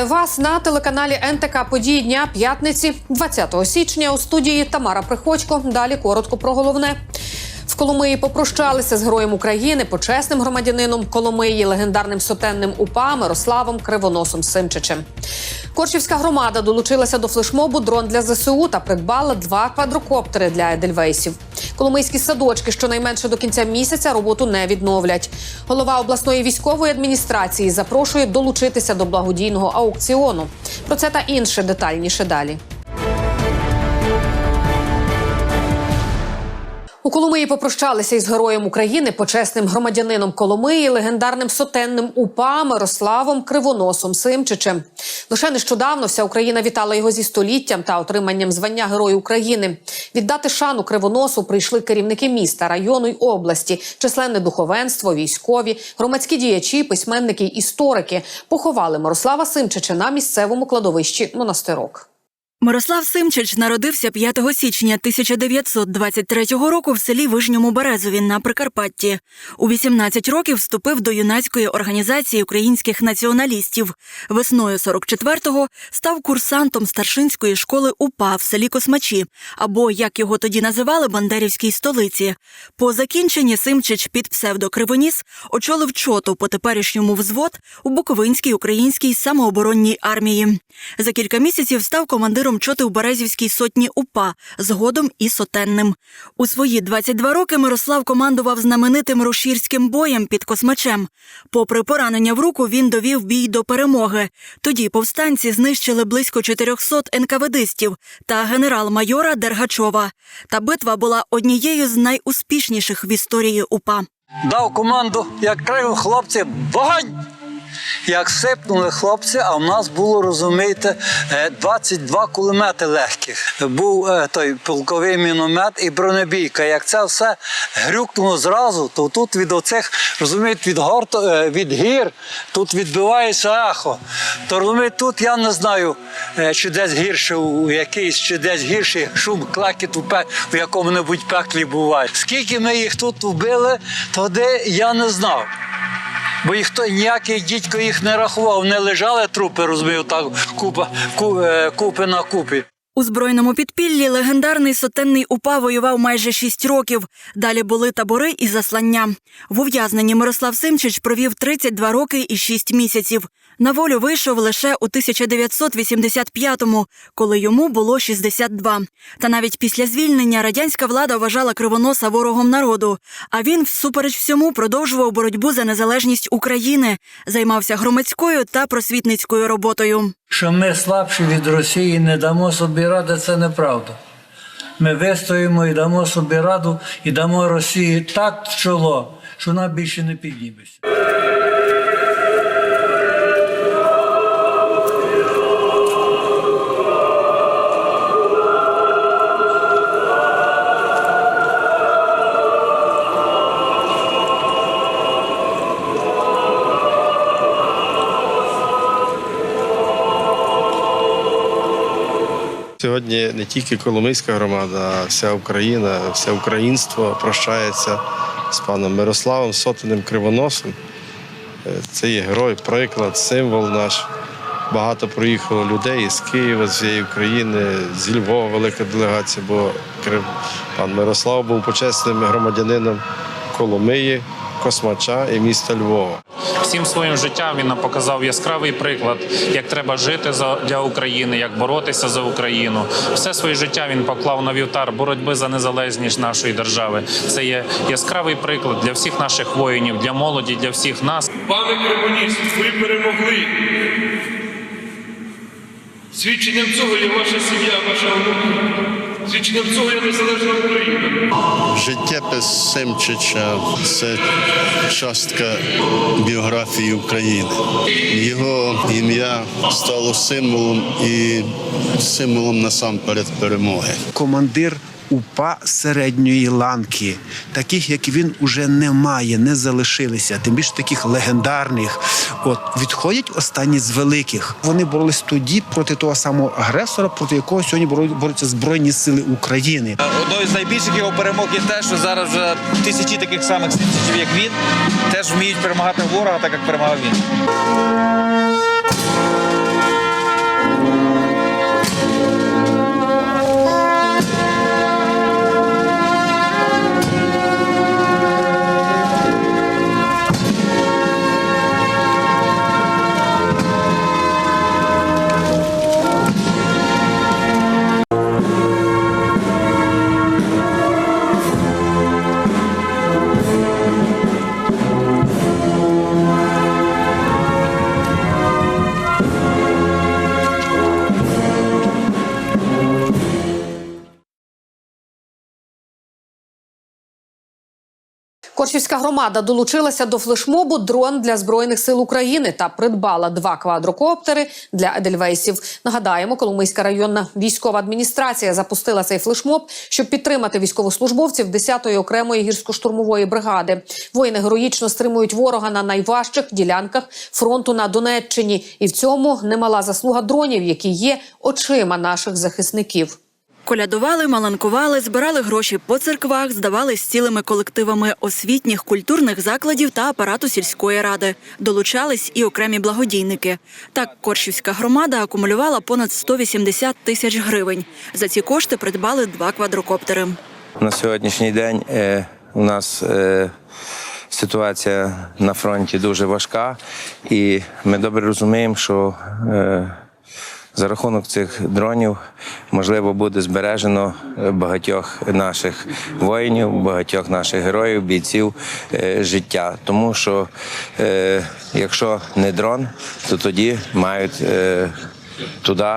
Вітаю вас на телеканалі НТК Події дня п'ятниці, 20 січня. У студії Тамара Приходько. Далі коротко про головне. В Коломиї попрощалися з героєм України, почесним громадянином Коломиї, легендарним сотенним УПА Мирославом Кривоносом Симчичем. Корчівська громада долучилася до флешмобу дрон для ЗСУ та придбала два квадрокоптери для Едельвейсів. Коломийські садочки щонайменше до кінця місяця роботу не відновлять. Голова обласної військової адміністрації запрошує долучитися до благодійного аукціону. Про це та інше детальніше далі. У Коломиї попрощалися із героєм України, почесним громадянином Коломиї, легендарним сотенним УПА Мирославом Кривоносом Симчичем. Лише нещодавно вся Україна вітала його зі століттям та отриманням звання Герою України. Віддати шану Кривоносу прийшли керівники міста, району й області, численне духовенство, військові, громадські діячі, письменники історики поховали Мирослава Симчича на місцевому кладовищі монастирок. Мирослав Симчич народився 5 січня 1923 року в селі Вижньому Березові на Прикарпатті. У 18 років вступив до юнацької організації українських націоналістів. Весною 44-го став курсантом старшинської школи УПА в селі Космачі, або як його тоді називали Бандерівській столиці. По закінченні Симчич під псевдокривоніс очолив чоту по теперішньому взвод у Буковинській українській самооборонній армії. За кілька місяців став командиром чоти у Березівській сотні УПА, згодом і сотенним. У свої 22 роки Мирослав командував знаменитим рушірським боєм під Космачем. Попри поранення в руку, він довів бій до перемоги. Тоді повстанці знищили близько 400 енкаведистів та генерал-майора Дергачова. Та битва була однією з найуспішніших в історії УПА. дав команду, як крив хлопці, вогонь! Як сипнули хлопці, а в нас було, розумієте, е, 22 кулемети легких. Був е, той полковий міномет і бронебійка. Як це все грюкнуло зразу, то тут від оцих, розумієте, від гор, е, від гір, тут відбивається ехо. То розумієте, тут я не знаю, е, чи десь гірше у якийсь, чи десь гірший шум, клекіт у, пе, у якому-небудь пеклі буває. Скільки ми їх тут вбили, тоді я не знав. Бо їх ніякий дідько їх не рахував, не лежали трупи, розумію, так купа, ку, е, купи на купі. У збройному підпіллі легендарний сотенний УПА воював майже шість років. Далі були табори і заслання. В ув'язненні Мирослав Симчич провів 32 роки і 6 місяців. На волю вийшов лише у 1985-му, коли йому було 62. Та навіть після звільнення радянська влада вважала кривоноса ворогом народу. А він, всупереч всьому, продовжував боротьбу за незалежність України, займався громадською та просвітницькою роботою. Що ми слабші від Росії не дамо собі ради, це неправда. Ми вистоїмо і дамо собі раду, і дамо Росії так в чоло, що вона більше не підніметься. Сьогодні не тільки Коломийська громада, а вся Україна, все українство прощається з паном Мирославом Сотеним Кривоносом. Е, Це є герой, приклад, символ наш. Багато проїхало людей з Києва, з всієї України, зі Львова велика делегація, бо пан Мирослав був почесним громадянином Коломиї, Космача і міста Львова. Всім своїм життям він нам показав яскравий приклад, як треба жити для України, як боротися за Україну. Все своє життя він поклав на вівтар боротьби за незалежність нашої держави. Це є яскравий приклад для всіх наших воїнів, для молоді, для всіх нас. Пане Кремоніст, ви перемогли. Свідченням цього є ваша сім'я, ваша онука. Свідченням цього є незалежна Україна. Життєпис Семчича це частка біографії України. Його ім'я стало символом і символом насамперед перемоги. командир УПА середньої ланки. Таких, як він, уже немає, не залишилися. Тим більше таких легендарних. От відходять останні з великих. Вони боролись тоді проти того самого агресора, проти якого сьогодні борються Збройні Сили України. Одною з найбільших його перемог є те, що зараз вже тисячі таких самих синців, як він, теж вміють перемагати ворога, так як перемагав він. Корчівська громада долучилася до флешмобу дрон для збройних сил України та придбала два квадрокоптери для едельвейсів. Нагадаємо, Коломийська районна військова адміністрація запустила цей флешмоб, щоб підтримати військовослужбовців 10-ї окремої гірсько-штурмової бригади. Воїни героїчно стримують ворога на найважчих ділянках фронту на Донеччині, і в цьому немала заслуга дронів, які є очима наших захисників. Колядували, маланкували, збирали гроші по церквах, здавались цілими колективами освітніх, культурних закладів та апарату сільської ради. Долучались і окремі благодійники. Так, Коршівська громада акумулювала понад 180 тисяч гривень. За ці кошти придбали два квадрокоптери. На сьогоднішній день е, у нас е, ситуація на фронті дуже важка, і ми добре розуміємо, що е, за рахунок цих дронів можливо буде збережено е, багатьох наших воїнів, багатьох наших героїв, бійців е, життя. Тому що е, якщо не дрон, то тоді мають туди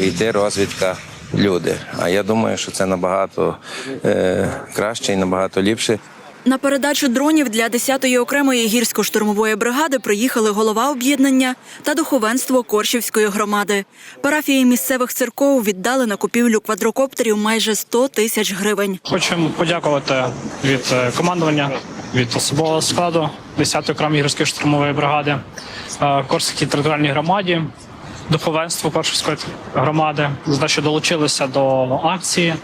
йти розвідка люди. А я думаю, що це набагато е, краще і набагато ліпше. На передачу дронів для 10-ї окремої гірсько-штурмової бригади приїхали голова об'єднання та духовенство Коршівської громади. Парафії місцевих церков віддали на купівлю квадрокоптерів майже 100 тисяч гривень. Хочемо подякувати від е, командування, від особового складу 10-ї окремої гірської штурмової бригади, е, Корській територіальній громаді, духовенству Коршівської громади за те, що долучилися до акції.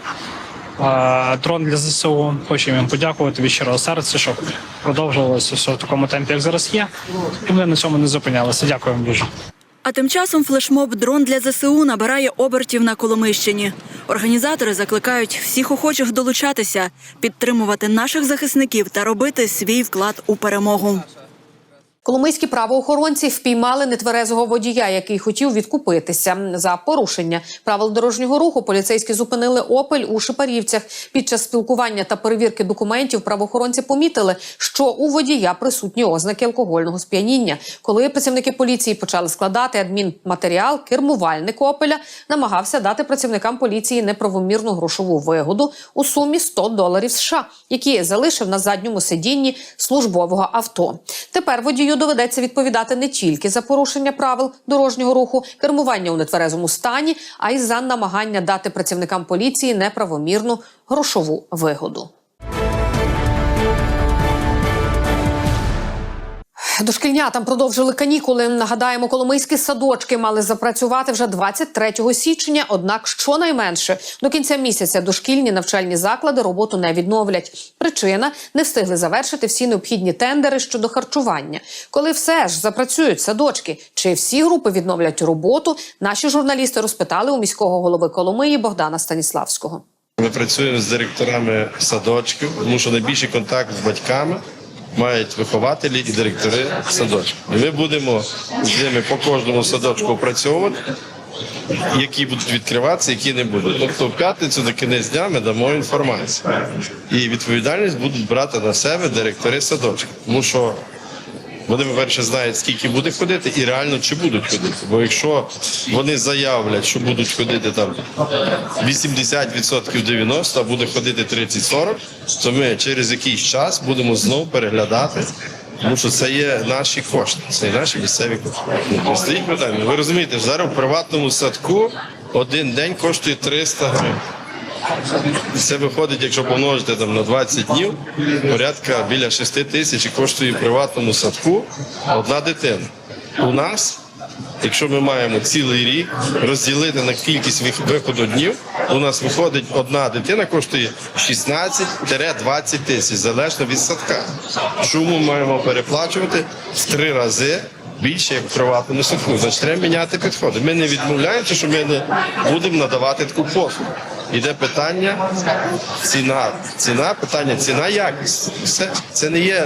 Дрон для ЗСУ. Хочемо їм подякувати від щирого серця, щоб продовжувалося все в такому темпі, як зараз є. І ми на цьому не зупинялися. Дякую вам дуже. А тим часом флешмоб дрон для ЗСУ набирає обертів на Коломийщині. Організатори закликають всіх охочих долучатися, підтримувати наших захисників та робити свій вклад у перемогу. Коломийські правоохоронці впіймали нетверезого водія, який хотів відкупитися за порушення правил дорожнього руху. Поліцейські зупинили опель у Шипарівцях. Під час спілкування та перевірки документів правоохоронці помітили, що у водія присутні ознаки алкогольного сп'яніння. Коли працівники поліції почали складати адмінматеріал, кермувальник опеля намагався дати працівникам поліції неправомірну грошову вигоду у сумі 100 доларів США, які залишив на задньому сидінні службового авто. Тепер водію доведеться відповідати не тільки за порушення правил дорожнього руху, кермування у нетверезому стані, а й за намагання дати працівникам поліції неправомірну грошову вигоду. Дошкільнятам продовжили канікули. Нагадаємо, коломийські садочки мали запрацювати вже 23 січня. Однак, щонайменше до кінця місяця дошкільні навчальні заклади роботу не відновлять. Причина не встигли завершити всі необхідні тендери щодо харчування. Коли все ж запрацюють садочки, чи всі групи відновлять роботу? Наші журналісти розпитали у міського голови Коломиї Богдана Станіславського. Ми працюємо з директорами садочків, тому що найбільший контакт з батьками мають вихователі і директори садочку. Ми будемо з ними по кожному садочку опрацьовувати, які будуть відкриватися, які не будуть. Тобто в п'ятницю до кінець дня ми дамо інформацію. І відповідальність будуть брати на себе директори садочка. Тому що вони, по-перше, знають, скільки буде ходити, і реально чи будуть ходити. Бо якщо вони заявлять, що будуть ходити там 80% 90%, а буде ходити 30-40%, то ми через якийсь час будемо знову переглядати. Тому що це є наші кошти, це є наші місцеві кошти. Стоїть питання. Ви розумієте, зараз в приватному садку один день коштує 300 гривень. Це виходить, якщо помножити там на 20 днів, порядка біля 6 тисяч коштує в приватному садку одна дитина. У нас, якщо ми маємо цілий рік розділити на кількість виходу днів, у нас виходить одна дитина коштує 16-20 тисяч, залежно від садка. Чому ми маємо переплачувати в три рази? Більше як в приватному садку, значить треба міняти підходи. Ми не відмовляємося, що ми не будемо надавати таку послугу. Іде питання ціна. Ціна, питання, ціна, якість. Все. Це не є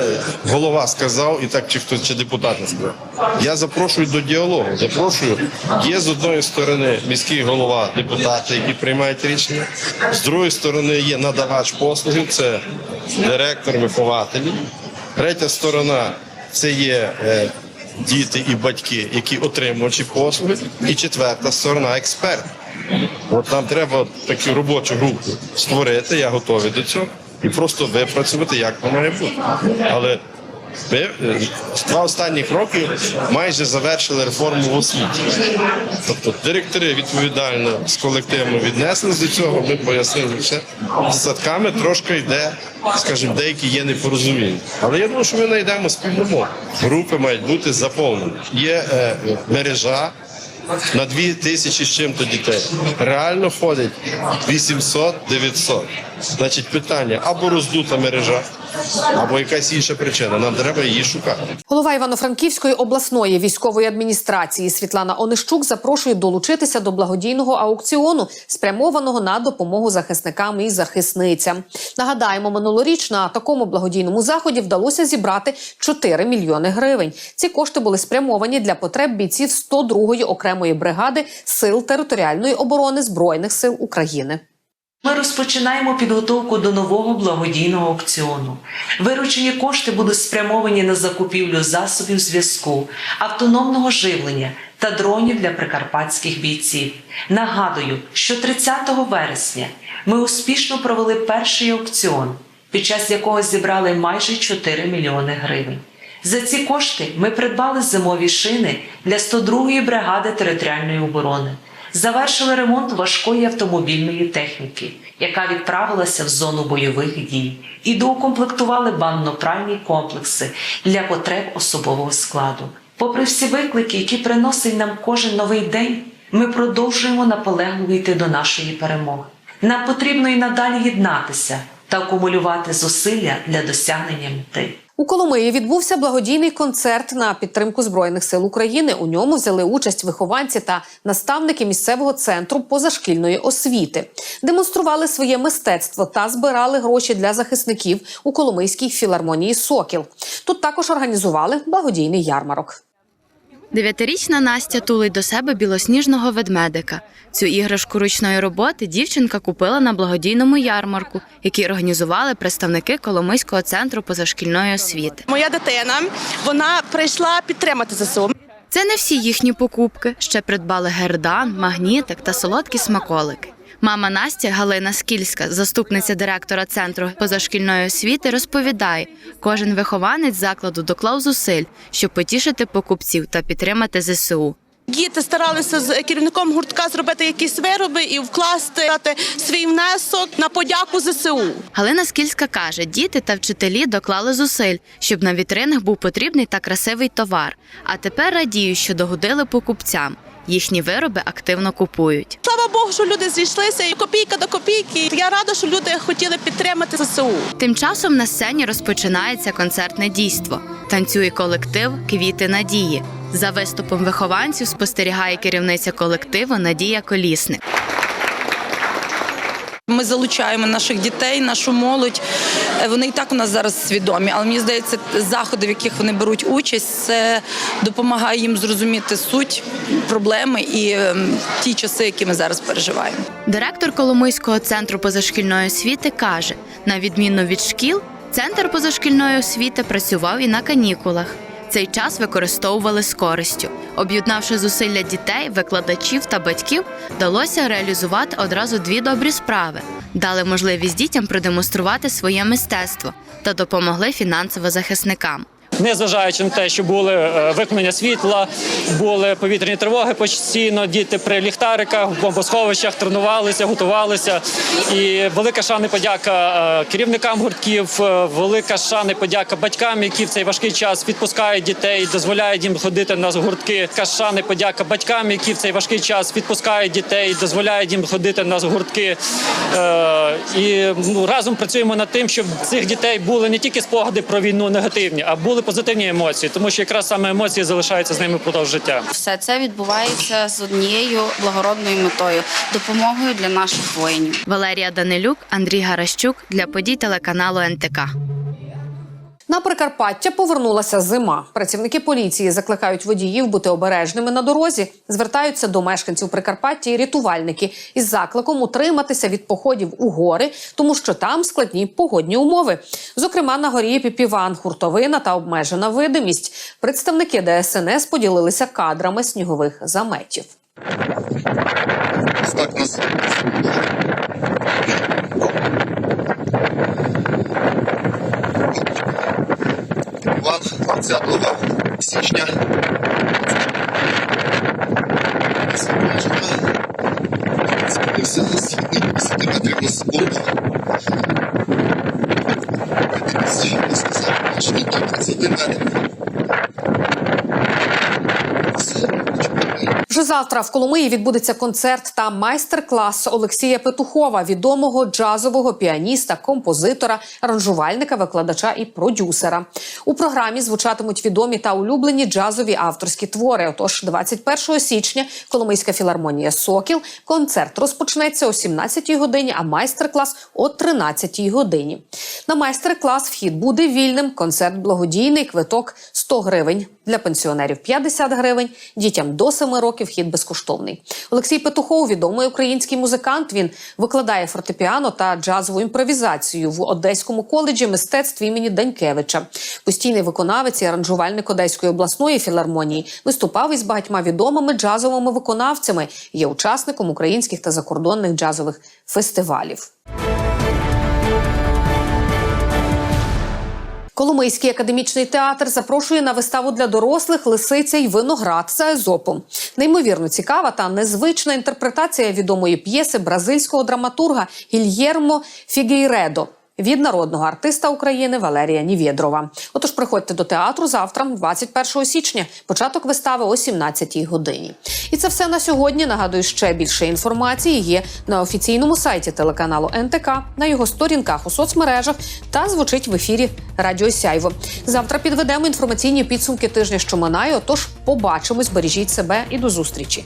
голова сказав і так, чи хтось чи депутат не сказав. Я запрошую до діалогу. Запрошую. Є з одної сторони міський голова, депутати, які приймають рішення. З другої сторони є надавач послугів, це директор, вихователі. Третя сторона це є. е, Діти і батьки, які отримувачі послуги, і четверта сторона експерт. От нам треба таку робочу групу створити, я готовий до цього, і просто випрацювати, як воно має бути. Але ми е, два останніх роки майже завершили реформу в освіті. Тобто директори відповідально з колективом віднеслись до цього, ми пояснили все. З садками трошки йде, скажімо, деякі є непорозуміння. Але я думаю, що ми знайдемо спільну мову. Групи мають бути заповнені. Є е, мережа на дві тисячі з чим-то дітей. Реально ходить 800-900. Значить, питання або роздута мережа, або якась інша причина. Нам треба її шукати. Голова Івано-Франківської обласної військової адміністрації Світлана Онищук запрошує долучитися до благодійного аукціону, спрямованого на допомогу захисникам і захисницям. Нагадаємо, минулоріч на такому благодійному заході вдалося зібрати 4 мільйони гривень. Ці кошти були спрямовані для потреб бійців 102-ї окремої бригади сил територіальної оборони збройних сил України. Ми розпочинаємо підготовку до нового благодійного аукціону. Виручені кошти будуть спрямовані на закупівлю засобів зв'язку, автономного живлення та дронів для прикарпатських бійців. Нагадую, що 30 вересня ми успішно провели перший аукціон, під час якого зібрали майже 4 мільйони гривень. За ці кошти ми придбали зимові шини для 102-ї бригади територіальної оборони завершили ремонт важкої автомобільної техніки, яка відправилася в зону бойових дій, і доукомплектували банно-пральні комплекси для потреб особового складу. Попри всі виклики, які приносить нам кожен новий день, ми продовжуємо наполегливо йти до нашої перемоги. Нам потрібно і надалі єднатися та акумулювати зусилля для досягнення мети. У Коломиї відбувся благодійний концерт на підтримку збройних сил України. У ньому взяли участь вихованці та наставники місцевого центру позашкільної освіти, демонстрували своє мистецтво та збирали гроші для захисників у Коломийській філармонії Сокіл. Тут також організували благодійний ярмарок. Дев'ятирічна Настя тулить до себе білосніжного ведмедика. Цю іграшку ручної роботи дівчинка купила на благодійному ярмарку, який організували представники Коломийського центру позашкільної освіти. Моя дитина вона прийшла підтримати ЗСУ. Це не всі їхні покупки. Ще придбали гердан, магнітик та солодкі смаколики. Мама Настя Галина Скільська, заступниця директора центру позашкільної освіти, розповідає: кожен вихованець закладу доклав зусиль, щоб потішити покупців та підтримати ЗСУ. Діти старалися з керівником гуртка зробити якісь вироби і вкласти свій внесок на подяку ЗСУ. Галина Скільська каже, діти та вчителі доклали зусиль, щоб на вітринах був потрібний та красивий товар. А тепер радіють, що догодили покупцям. Їхні вироби активно купують. Слава Богу, що люди зійшлися і копійка до копійки. Я рада, що люди хотіли підтримати ЗСУ. Тим часом на сцені розпочинається концертне дійство. Танцює колектив Квіти надії. За виступом вихованців спостерігає керівниця колективу Надія Колісник. Ми залучаємо наших дітей, нашу молодь. Е, Вони і так у нас зараз свідомі, але мені здається, заходи, в яких вони беруть участь, це допомагає їм зрозуміти суть проблеми і ем, ті часи, які ми зараз переживаємо. Директор Коломийського центру позашкільної освіти каже: на відміну від шкіл, центр позашкільної освіти працював і на канікулах. Цей час використовували з користю. Об'єднавши зусилля дітей, викладачів та батьків, вдалося реалізувати одразу дві добрі справи: дали можливість дітям продемонструвати своє мистецтво та допомогли фінансово захисникам. Незважаючи на те, що були е, вимкнення світла, були повітряні тривоги постійно, діти при ліхтариках, в бомбосховищах тренувалися, готувалися. І велика шана подяка е, керівникам гуртків, е, велика шана подяка батькам, які в цей важкий час відпускають дітей, дозволяють їм ходити на гуртки. Шана подяка батькам, які в цей важкий час відпускають дітей, дозволяють їм ходити на гуртки. І ну, разом працюємо над тим, щоб цих дітей були не тільки спогади про війну негативні, а були позитивні емоції, тому що якраз саме емоції залишаються з ними впродовж життя. Все це відбувається з однією благородною метою допомогою для наших воїнів. Валерія Данилюк, Андрій Гаращук для подій телеканалу НТК. На Прикарпаття повернулася зима. Працівники поліції закликають водіїв бути обережними на дорозі. Звертаються до мешканців Прикарпаття і рятувальники із закликом утриматися від походів у гори, тому що там складні погодні умови. Зокрема, на горі Піпіван, хуртовина та обмежена видимість. Представники ДСНС поділилися кадрами снігових заметів. План 20 січня. 10 метрів на секунду. Не сказав, що так 20 метрів. Вже завтра в Коломиї відбудеться концерт та майстер-клас Олексія Петухова, відомого джазового піаніста, композитора, аранжувальника, викладача і продюсера. У програмі звучатимуть відомі та улюблені джазові авторські твори. Отож, 21 січня Коломийська філармонія Сокіл. Концерт розпочнеться о 17-й годині, а майстер-клас о 13-й годині. На майстер-клас вхід буде вільним. Концерт благодійний, квиток 100 гривень. Для пенсіонерів 50 гривень, дітям до 7 років безкоштовний. Олексій Петухов відомий український музикант. Він викладає фортепіано та джазову імпровізацію в Одеському коледжі мистецтв імені Данькевича. Постійний виконавець і аранжувальник Одеської обласної філармонії виступав із багатьма відомими джазовими виконавцями. Є учасником українських та закордонних джазових фестивалів. Коломийський академічний театр запрошує на виставу для дорослих лисиця й виноград за Езопом. Неймовірно цікава та незвична інтерпретація відомої п'єси бразильського драматурга Гільєрмо Фігейредо. Від народного артиста України Валерія Нівєдрова. Отож, приходьте до театру завтра, 21 січня. Початок вистави о 17-й годині. І це все на сьогодні. Нагадую, ще більше інформації є на офіційному сайті телеканалу НТК, на його сторінках у соцмережах та звучить в ефірі Радіо Сяйво. Завтра підведемо інформаційні підсумки тижня, що минає. Отож, побачимось, бережіть себе і до зустрічі.